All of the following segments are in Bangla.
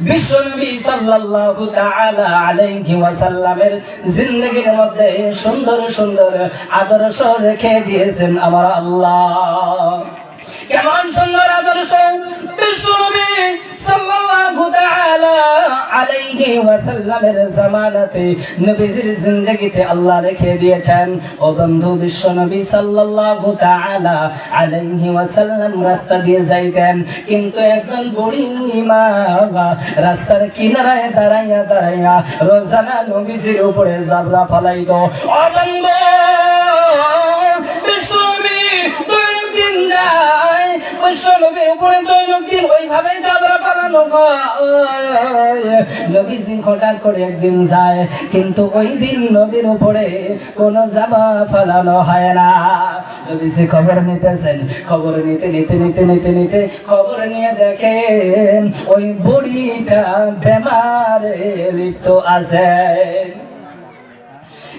বিশ্বনবী সাল্লাল্লাহু তাআলা আলাইহি ওয়াসাল্লামের জিন্দেগীর মধ্যে সুন্দর সুন্দর আদর্শ রেখে দিয়েছেন আমার আল্লাহ। কেমন সুন্দর আদর্শ? বিশ্বনবী সাল্লাল্লাহু তাআলা আলাইহি ওয়াসাল্লামের জামানাতে জিন্দেগিতে আল্লাহ রেখে দিয়েছেন। ও বন্ধু, বিশ্বনবী সাল্লাল্লাহু তাআলা আলাইহি ওয়াসাল্লাম রাস্তা দিয়ে যাইতেন। কিন্তু একজন বুড়ি মা রাস্তার কিনারায় দাঁড়াইয়া দাঁড়াইয়া রোজানা নবীজির উপরে জাবরা ফলাইতো। ও বন্ধু, বিশ্বনবী দৈনন্দিন যায় বিশ্বনবীর উপরে দৈনন্দিন ওইভাবে জাবরা ফলানো হয়। নবীজি হঠাৎ করে একদিন যায়, কিন্তু ওই দিন নবীর উপরে কোনো জামা ফেলানো হয় না। নবীজি খবর নিতেছেন, খবর নিতে নিতে নিতে নিতে নিতে খবর নিয়ে দেখেন ওই বুড়িটা বেমারে লিপ্ত আছে।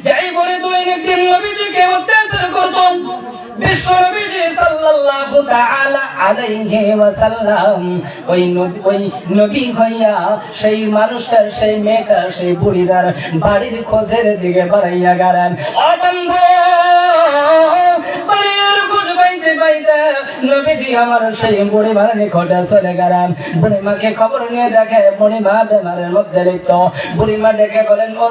যাই বলে দৈনন্দিন নবীজিকে অত্যাচার করত বাড়ির খোঁজের দিকে বাড়াইয়া গেলেন। অবন্ধ নবীজি আমার সেই চলে গেলেন। বুড়ি মাকে খবর নিয়ে দেখে বুড়ি মা বেমারের মধ্যে লিপ্ত। বুড়ি মা ডেকে বলেন, ও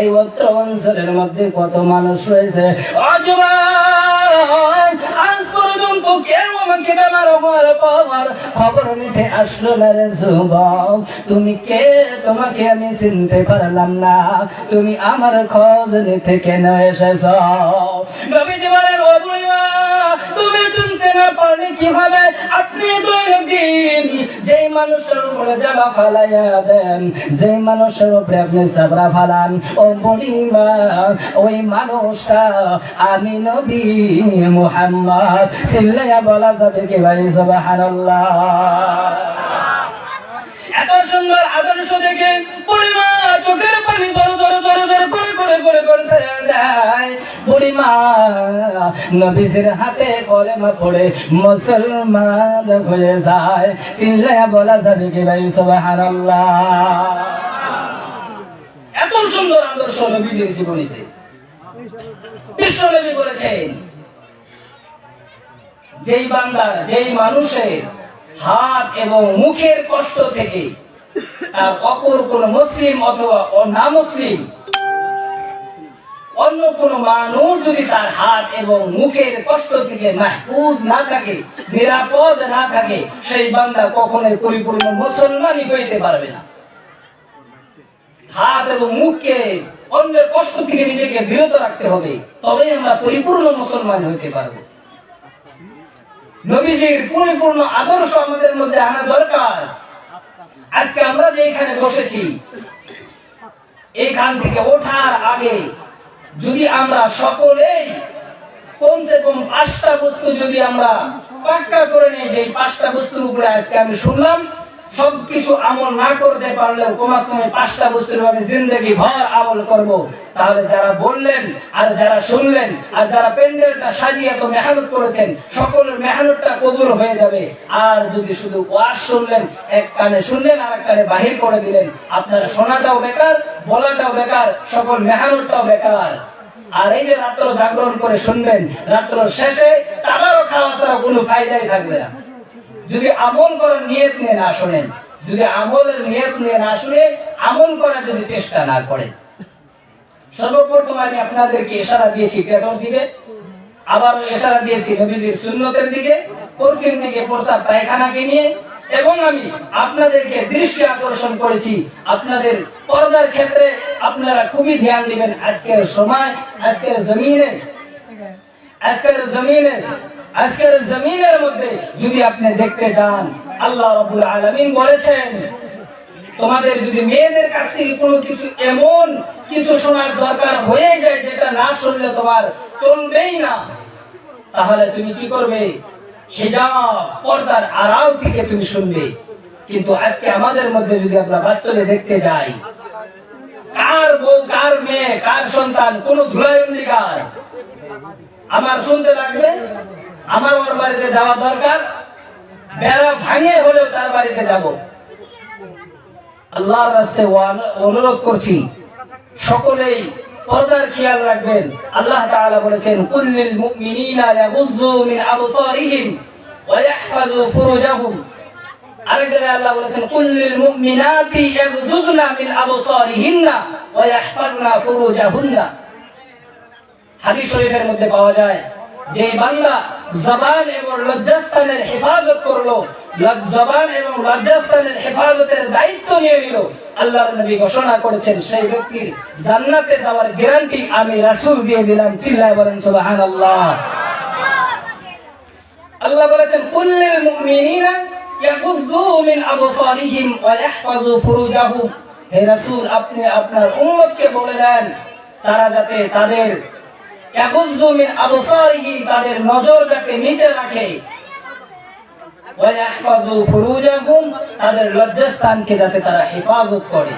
এই অত্র অঞ্চলের মধ্যে কত মানুষ রয়েছে? আজ পর্যন্ত কেউ আমাকে বেমার হওয়ার পর খবর নিতে আসলো না রে যুবক। তুমি কে? তোমাকে আমি চিনতে পারলাম না। তুমি আমার খোঁজ নিতে কেন এসেছ? তুমি চিনতে না পারলে কি আপনি মানুষের উপরে জামা ফালাইয়া দেন, যেই মানুষের উপরে আপনি চাবড়া ফালান, ও বুড়িমা, ওই মানুষটা আমি নবী মুহাম্মদ। সিল্লাইয়া বলা যাবে কি ভাই? সুবহানাল্লাহ। এত সুন্দর আদর্শ দেখে বুড়িমা চোখের পানি ধরে ধরে ধরে ধরে করে করে করে করে ছেড়ে দেয় হাতে কলেমা পড়ে মুসলমান হয়ে যায়। বলা যাবে কি ভাই এত সুন্দর আদর্শ নবীজির জীবনীতে। বিশ্বনবী বলেছেন, যেই বান্দার যেই মানুষের হাত এবং মুখের কষ্ট থেকে তার অপর কোন মুসলিম অথবা না মুসলিম অন্য কোন মানুষ যদি তার হাত এবং মুখের কষ্ট থেকে মাহফুজ না থাকে, নিরাপদ না থাকে, সেই বান্দা কখনোই পরিপূর্ণ মুসলমানই হইতে পারবে না। হাত এবং মুখকে অন্যের কষ্ট থেকে নিজেকে বিরত রাখতে হবে, তবেই আমরা পরিপূর্ণ মুসলমান হইতে পারব। নবীজির পরিপূর্ণ আদর্শ আমাদের মধ্যে আনা দরকার। আজকে আমরা যে এখানে বসেছি, এখান থেকে ওঠার আগে যদি আমরা সকলেই কমসে কম পাঁচটা বস্তু যদি আমরা পাক্কা করে নিই যে পাঁচটা বস্তুর উপরে আজকে আমি শুনলাম, সবকিছু আমল না করতে পারলেও কমাস কমে পাঁচটা বস্তুর আমি জিন্দগি ভর আমল করব। তাহলে যারা বললেন, আর যারা শুনলেন, আর যারা প্যান্ডেলটা সাজিয়ে এত মেহনত করেছেন, সকলের মেহনতটা কবুল হয়ে যাবে। আর যদি শুধু ওয়াজ শুনলেন, এক কানে শুনলেন, আর এক কানে বাহির করে দিলেন, আপনার শোনাটাও বেকার, বলাটাও বেকার, সকল মেহনতটাও বেকার। আর এই যে রাত্র জাগরণ করে শুনবেন, রাত্র শেষে তাদেরও খাওয়া ছাড়া কোনো ফায়দাই থাকবে না। যদি আমল করার নিয়ত নিয়ে না শোনেন, যদি আমলের নিয়ত নিয়ে না শুনে আমল করার যদি চেষ্টা না করেন সর্বপ্রথম আমি আপনাদেরকে ইশারা দিয়েছি টেটর দিকে আবার ইশারা দিয়েছি নবীজির সুন্নতের দিকে, পশ্চিম দিকে প্রসাদ পায়খানাকে নিয়ে এবং আমি আপনাদেরকে দৃষ্টি আকর্ষণ করেছি। আপনাদের পর্দার ক্ষেত্রে আপনারা খুবই ধ্যান দিবেন আজকের সময় আজকের জমিনে। আজকের জমিনে, আজকের জমিনের মধ্যে যদি আপনি দেখতে যান আল্লাহ রবুল আলমিন বলেছেন, তোমাদের যদি মেয়েদের কাছ থেকে কোনো কিছু এমন কিছু শোনার দরকার হয়ে যায় যেটা না শুনলে তোমার চলবেই না, তাহলে তুমি কি করবে? হিজাব, পর্দার আড়াল থেকে তুমি শুনবে। কিন্তু আজকে আমাদের মধ্যে যদি আমরা বাস্তবে দেখতে যাই, কার বউ, কার মেয়ে, কার সন্তান, কোন ধুলায়ন্দিকার আমার শুনতে লাগবে? আমার ওর বাড়িতে যাওয়া দরকার। বেড়া ভাঙিয়ে হলেও তার বাড়িতে যাব। আল্লাহর রাস্তে অনুরোধ করছি, সকলেই পর্দার খেয়াল রাখবেন। আল্লাহ তাআলা বলেছেন, কুল্লিল মুমিনিনা ইয়াগুযু মিন আবসারিহিম ওয়া ইয়াহফাযু ফুরুজাহুম। আল্লাহ বলেছেন, কুল্লিল মুমিনাতি ইয়াগুযুনা মিন আবসারিহিন্না ওয়া ইয়াহফাযনা ফুরুজাহুন্না। হাদিস শরীফের মধ্যে পাওয়া যায় যে বান্দা জবান এবং লজ্জাস্থানের হেফাজত করল লজ- জবান এবং লজ্জাস্থানের হেফাজতের দায়িত্ব নিয়ে নিল আল্লাহর নবী ঘোষণা করেছেন, সেই ব্যক্তির জান্নাতে যাওয়ার গ্যারান্টি আমি রাসূল দিয়ে দিলাম, চিল্লায় বলেন, সুবহানাল্লাহ। আল্লাহ আল্লাহ বলেছেন কুল্লিল মুমিনিনা মিন আবসারিহিম ওয়া ফুরুজাহুম হে রাসূল, আপনি আপনার উম্মতকে বলে দেন, তারা যাতে তাদের, ইয়াগুযু মিন আবসারিহিম, তাদের নজর যাতে নিচে রাখে। তাদের লজ্জাস্থানকে যাতে তারা হেফাজত করে।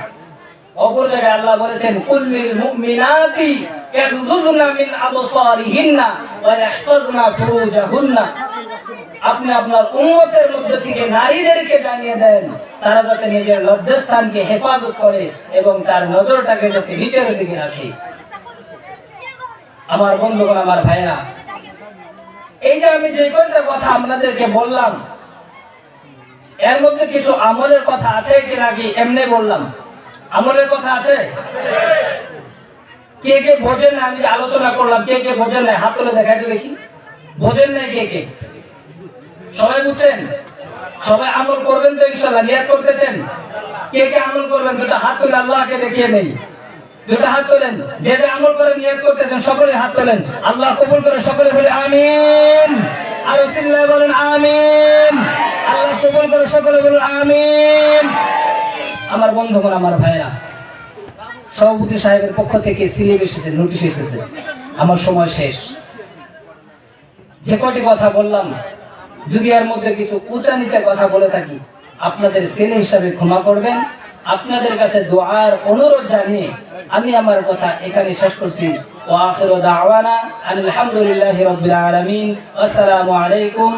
অপর জায়গায় আল্লাহ বলেছেন কুল্লিল মুমিনাতি মিন আবসারিহিন্না ওয়া ফুরুজাহুন্না। আপনি আপনার উন্মতের মধ্যে থেকে নারীদেরকে জানিয়ে দেন, তারা যাতে নিজের লজ্জাস্থানকে হেফাজত করে এবং তার নজরটাকে যাতে নিচের দিকে রাখে। আমার বন্ধুগণ, আমার ভাইরা এই যে আমি যে কয়টা কথা আপনাদেরকে বললাম এর মধ্যে কিছু আমলের কথা আছে কি নাকি এমনি বললাম। আমলের কথা আছে? কে কে বোঝেন না আমি আলোচনা করলাম, কে কে বোঝেন না হাত তুলে দেখাতে দেখি। বোঝেন নাই কে কে? সবাই বুঝছেন? সবাই আমল করবেন তো ইনশাল্লাহ নিয়াত করতেছেন? কে কে আমল করবেন? দুটো হাত তুলে আল্লাহকে দেখিয়ে নেই। দুটো হাত তোলেন। যে যে আমল করে নিয়াত করতেছেন, সকলে হাত তোলেন। আল্লাহ কবুল করে সকলে বলে, আমিন। আর বলেন, আমিন। কবুল করে সকলে বলেন, আমিন। আমার বন্ধুগণ, আমার ভাইরা সভাপতি সাহেবের পক্ষ থেকে সিলিপ এসেছে, নোটিশ এসেছে। আমার সময় শেষ। যে কটি কথা বললাম, যদি এর মধ্যে কিছু উঁচা নিচা কথা বলে থাকি, আপনাদের ছেলে হিসাবে ক্ষমা করবেন। আপনাদের কাছে দোয়ার অনুরোধ জানিয়ে আমি আমার কথা এখানে শেষ করছি। ওয়া আখিরু দাওয়ানা আলহামদুলিল্লাহি আলামিন। আসসালামু আলাইকুম।